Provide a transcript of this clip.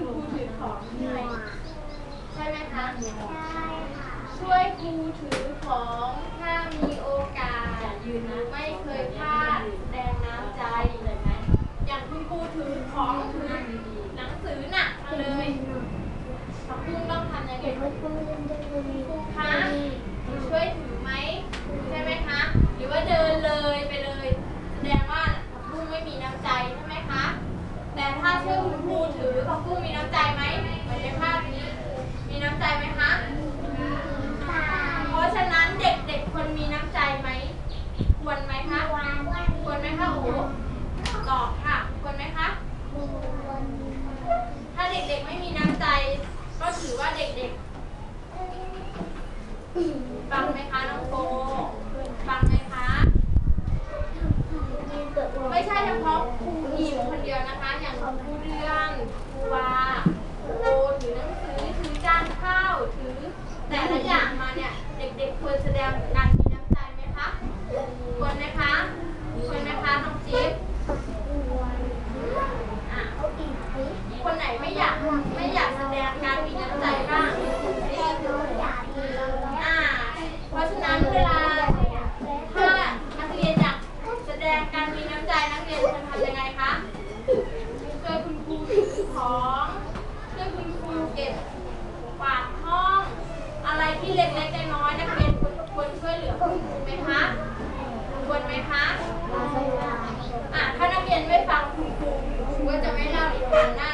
หนูถือของหน่อยใช่ไหมคะ ใช่ค่ะ ช่วยครูถือของ ผักบุ้งมีน้ำใจไหมเหมือนในภาพนี้ มีน้ำใจไหมคะ เพราะฉะนั้นเด็กๆคนมีน้ำใจไหม ควรไหมคะ ควรไหมคะโอ้ตอบค่ะ ควรไหมคะ ถ้าเด็กๆไม่มีน้ำใจ ก็ถือว่าเด็กๆ ฟังไหมคะน้องโฟฟังไหมคะ ไม่ใช่เฉพาะครูอีมคนเดียวนะคะ อย่าง จนักเรียนจะทำยังไงคะช่วยคุณครูถือของช่วยคุณครูเก็บกวาดห้อง อะไรที่เล็กๆน้อยๆนักเรียนควรควรช่วยเหลือคุณครูไหมคะควรไหมคะอะถ้านักเรียนไม่ฟังคุณครูคุณครูก็จะไม่เล่านิทานหน้า